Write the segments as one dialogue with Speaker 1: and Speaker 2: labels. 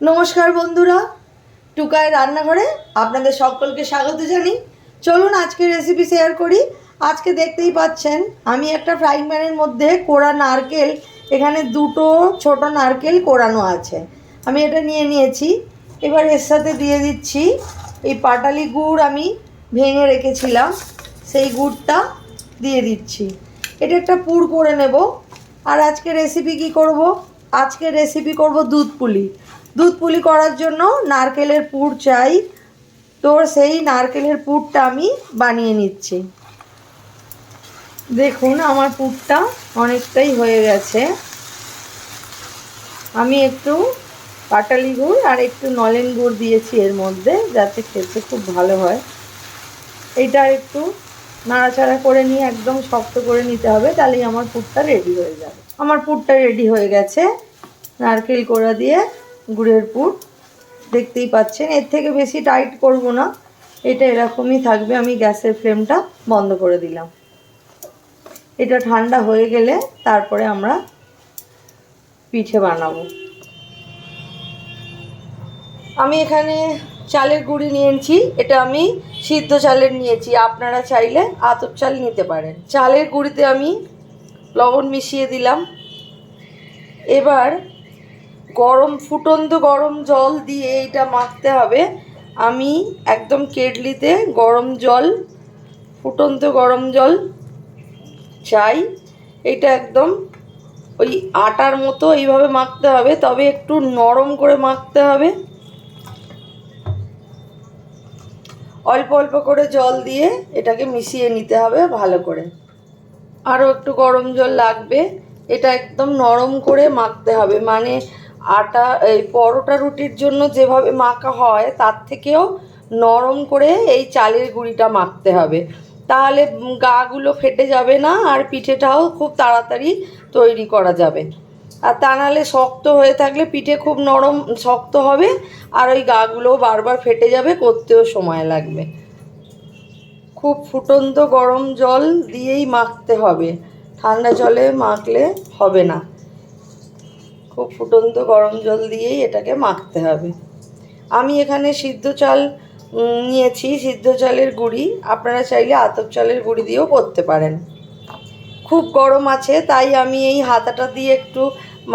Speaker 1: নমস্কার বন্ধুরা, টুকায় রান্নাঘরে আপনাদের সকলকে স্বাগত জানি। চলুন আজকে রেসিপি শেয়ার করি। আজকে দেখতেই পাচ্ছেন, আমি একটা ফ্রাইং প্যানের মধ্যে কোড়া নারকেল, এখানে দুটো ছোট নারকেল কোড়ানো আছে। আমি এটা নিয়ে নিয়েছি। এবার এর সাথে দিয়ে দিচ্ছি, এই পাটালি গুড় আমি ভেঙে রেখেছিলাম, সেই গুড়টা দিয়ে দিচ্ছি। এটা একটা পুর করে নেব। আর আজকে রেসিপি কি করব? আজকে রেসিপি করব দুধ পুলি। দুধ পুলি করার জন্য নারকেলের পুর চাই। তো সেই নারকেলের পুরটা আমি বানিয়ে নিচ্ছি। দেখুন আমার পুরটা অনেকটাই হয়ে গেছে। আমি একটু পাটালি গুড় আর একটু নলেন গুড় দিয়েছি এর মধ্যে, যাতে খেতে খুব ভালো হয়। এটা একটু নাড়াচাড়া করে নিয়ে একদম শক্ত করে নিতে হবে, তাহলেই আমার পুরটা রেডি হয়ে যাবে। আমার পুরটা রেডি হয়ে গেছে। নারকেল কোড়া দিয়ে গুড়ের পুর। দেখতেই পাচ্ছেন, এর থেকে বেশি টাইট করব না। এটা এরকমই থাকবে, আমি গ্যাসের ফ্লেমটা বন্ধ করে দিলাম। এটা ঠান্ডা হয়ে গেলে তারপরে আমরা পিঠে বানাবো। আমি এখানে চালের গুঁড়ি নিয়েছি, এটা আমি সিদ্ধ চালের নিয়েছি। আপনারা চাইলে আতপ চাল নিতে পারেন। চালের গুঁড়িতে আমি লবণ মিশিয়ে দিলাম। এবার গরম, ফুটন্ত গরম জল দিয়ে এইটা মাখতে হবে। আমি একদম কেটলিতে গরম জল, ফুটন্ত গরম জল চাই। এটা একদম ওই আটার মতো এইভাবে মাখতে হবে, তবে একটু নরম করে মাখতে হবে। অল্প অল্প করে জল দিয়ে এটাকে মিশিয়ে নিতে হবে ভালো করে। আরও একটু গরম জল লাগবে, এটা একদম নরম করে মাখতে হবে। মানে আটা, এই পরোটা রুটির জন্য যেভাবে মাখা হয়, তার থেকেও নরম করে এই চালের গুঁড়িটা মাখতে হবে। তাহলে গাগুলো ফেটে যাবে না, আর পিঠেটাও খুব তাড়াতাড়ি তৈরি করা যাবে। আর তা নাহলে শক্ত হয়ে থাকলে পিঠে খুব নরম, শক্ত হবে, আর ওই গাগুলো বারবার ফেটে যাবে, করতেও সময় লাগবে। খুব ফুটন্ত গরম জল দিয়েই মাখতে হবে। ঠান্ডা জলে মাখলে হবে না। খুব ফুটন্ত গরম জল দিয়েই এটাকে মাখতে হবে। আমি এখানে সিদ্ধ চাল নিয়েছি। সিদ্ধ চালের গুঁড়ি, আপনারা চাইলে আতপ চালের গুঁড়ি দিয়েও করতে পারেন। খুব গরম আছে, তাই আমি এই হাতাটা দিয়ে একটু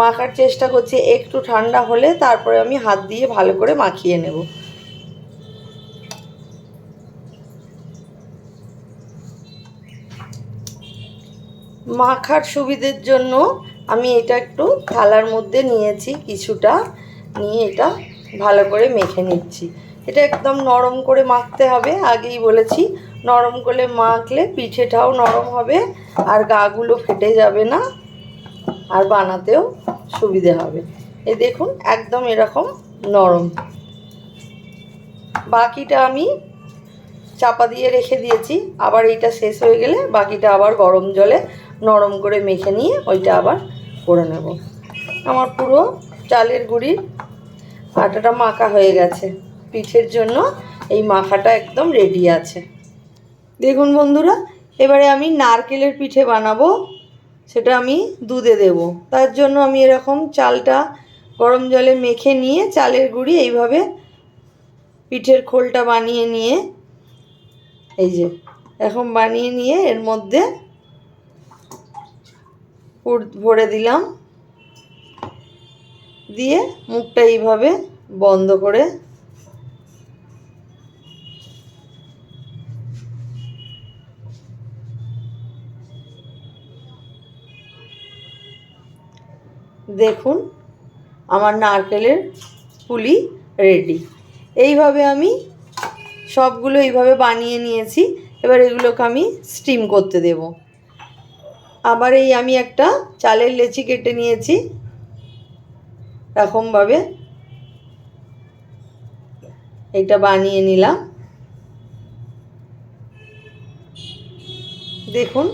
Speaker 1: মাখার চেষ্টা করছি। একটু ঠান্ডা হলে তারপরে আমি হাত দিয়ে ভালো করে মাখিয়ে নেব। মাখার সুবিধের জন্য আমি এটা একটু থালার মধ্যে নিয়েছি, কিছুটা নিয়ে এটা ভালো করে মেখে নিচ্ছি। এটা একদম নরম করে মাখতে হবে, আগেই বলেছি, নরম করে মাখলে পিঠেটাও নরম হবে আর গাগুলো ফেটে যাবে না আর বানাতেও সুবিধে হবে। এই দেখুন, একদম এরকম নরম। বাকিটা আমি চাপা দিয়ে রেখে দিয়েছি, আবার এইটা শেষ হয়ে গেলে বাকিটা আবার গরম জলে নরম করে মেখে নিয়ে ওইটা আবার করে নেব। আমার পুরো চালের গুঁড়ির আটাটা মাখা হয়ে গেছে। পিঠের জন্য এই মাখাটা একদম রেডি আছে। দেখুন বন্ধুরা, এবারে আমি নারকেলের পিঠে বানাবো, সেটা আমি দুধে দেব। তার জন্য আমি এরকম চালটা গরম জলে মেখে নিয়ে চালের গুঁড়ি এইভাবে পিঠের খোলটা বানিয়ে নিয়ে, এই যে, এখন বানিয়ে নিয়ে এর মধ্যে ভরে দিলাম। দিয়ে মুখটা এইভাবে বন্ধ করে দেখুন, আমার নারকেলের পুলি রেডি। এইভাবে আমি সবগুলো এইভাবে বানিয়ে নিয়েছি। এবার এগুলোকে আমি স্টিম করতে দেব। আবার এই আমি একটা চালের লেচি কেটে নিয়েছি এরকমভাবে। এটা বানিয়ে নিলাম। দেখুন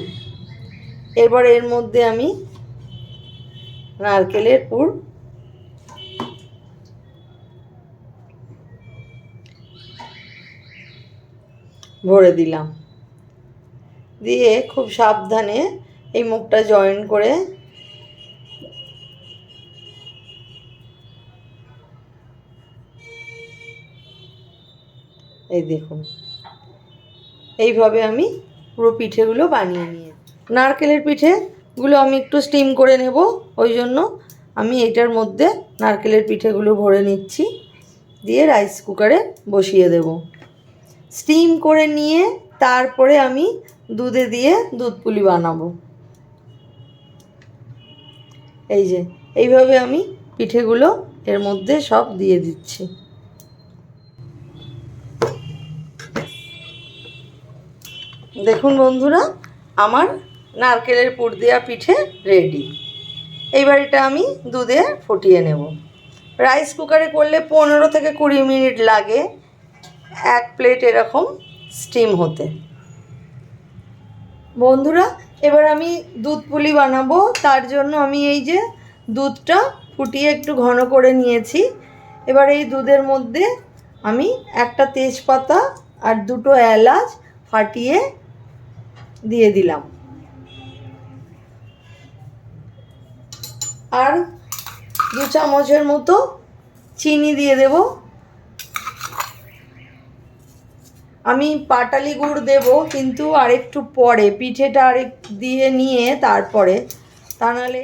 Speaker 1: এবার এর মধ্যে আমি নারকেলের পুর। ভরে দিলাম। দিয়ে খুব সাবধানে এই মুখটা জয়েন করে এই দেখুন। এইভাবে আমি পুরো পিঠেগুলো বানিয়ে নিয়ে নারকেলের পিঠেগুলো আমি একটু স্টিম করে নেব, ওই জন্য আমি এটার মধ্যে নারকেলের পিঠেগুলো ভরে নিচ্ছি, দিয়ে রাইস কুকারে বসিয়ে দেব। স্টিম করে নিয়ে তারপরে আমি দুধে দিয়ে দুধ পুলি বানাবো। এই যে, এইভাবে আমি পিঠেগুলো এর মধ্যে সব দিয়ে দিচ্ছি। দেখুন বন্ধুরা, আমার নারকেলের পুর দেওয়া পিঠে রেডি। এইবার এটা আমি দুধে ফুটিয়ে নেব। রাইস কুকারে করলে পনেরো থেকে কুড়ি মিনিট লাগে। এক প্লেট এরকম স্টিম হতে। বন্ধুরা, এবার আমি দুধ পুলি বানাবো। তার জন্য আমি এই যে দুধটা ফুটিয়ে একটু ঘন করে নিয়েছি। এবার এই দুধের মধ্যে আমি একটা তেজপাতা আর দুটো এলাচ ফাটিয়ে দিয়ে দিলাম। আর দু চামচের মতো চিনি দিয়ে দেব। আমি পাটালি গুড় দেব, কিন্তু আরেকটু পরে, পিঠেটা আরেক দিয়ে নিয়ে তারপরে। তা নাহলে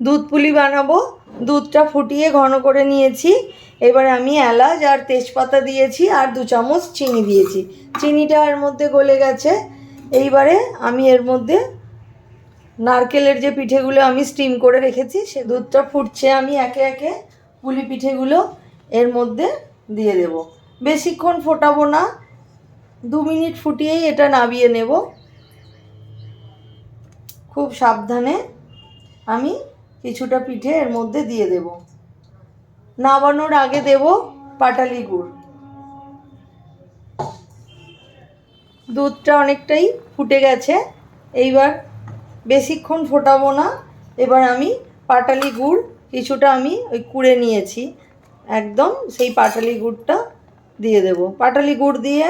Speaker 1: দুধ পুলি বানাবো, দুধটা ফুটিয়ে ঘন করে নিয়েছি। এবারে আমি এলাচ আর তেজপাতা দিয়েছি আর দু চামচ চিনি দিয়েছি। চিনিটা এর মধ্যে গলে গেছে। এইবারে আমি এর মধ্যে নারকেলের যে পিঠেগুলো আমি স্টিম করে রেখেছি, সে দুধটা ফুটছে। আমি একে একে পুলি পিঠেগুলো এর মধ্যে দিয়ে দেব। বেশিক্ষণ ফোটাবো না। দু মিনিট ফুটিয়েই এটা নাবিয়ে নেব। খুব সাবধানে আমি কিছুটা পিঠে এর মধ্যে দিয়ে দেব। নামানোর আগে দেব পাটালি গুড়। দুধটা অনেকটাই ফুটে গেছে। এইবার বেশিক্ষণ ফোটাবো না। এবার আমি পাটালি গুড় কিছুটা আমি ওই কুড়ে নিয়েছি। একদম সেই পাটালি গুড়টা দিয়ে দেব। পাটালি গুড় দিয়ে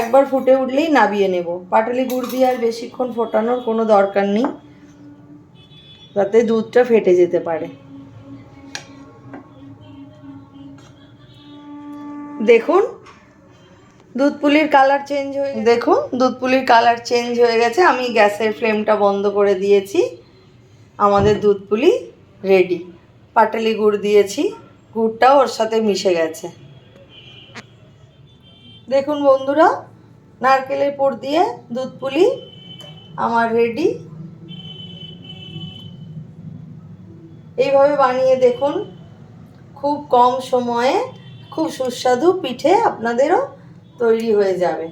Speaker 1: একবার ফুটে উঠলেই নাবিয়ে নেব। পাটালি গুড় দিয়ে আর বেশিক্ষণ ফোটানোর কোনো দরকার নেই, যাতে দুধটা ফেটে যেতে পারে। দেখুন দুধ পুলির কালার চেঞ্জ হয়ে দেখুন দুধ পুলির কালার চেঞ্জ হয়ে গেছে। আমি গ্যাসের ফ্লেমটা বন্ধ করে দিয়েছি। আমাদের দুধ পুলি রেডি। পাটালি গুড় দিয়েছি। গুড়টাও ওর সাথে মিশে গেছে। দেখুন বন্ধুরা, নারকেলের পুর দিয়ে দুধ পুলি আমার রেডি এইভাবে বানিয়ে দেখুন, খুব কম সময়ে খুব সুস্বাদু পিঠে আপনাদেরও তৈরি হয়ে যাবে।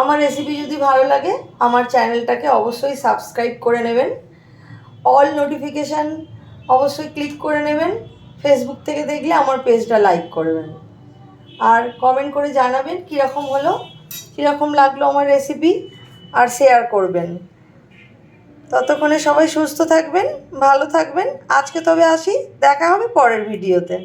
Speaker 1: আমার রেসিপি যদি ভালো লাগে, আমার চ্যানেলটাকে অবশ্যই সাবস্ক্রাইব করে নেবেন। অল নোটিফিকেশান অবশ্যই ক্লিক করে নেবেন। ফেসবুক থেকে দেখলে আমার পেজটা লাইক করবেন। আর কমেন্ট করে জানাবেন কীরকম হলো, কীরকম লাগল আমার রেসিপি আর শেয়ার করবেন। ততক্ষণে সবাই সুস্থ থাকবেন, ভালো থাকবেন। আজকে তবে আসি, দেখা হবে পরের ভিডিওতে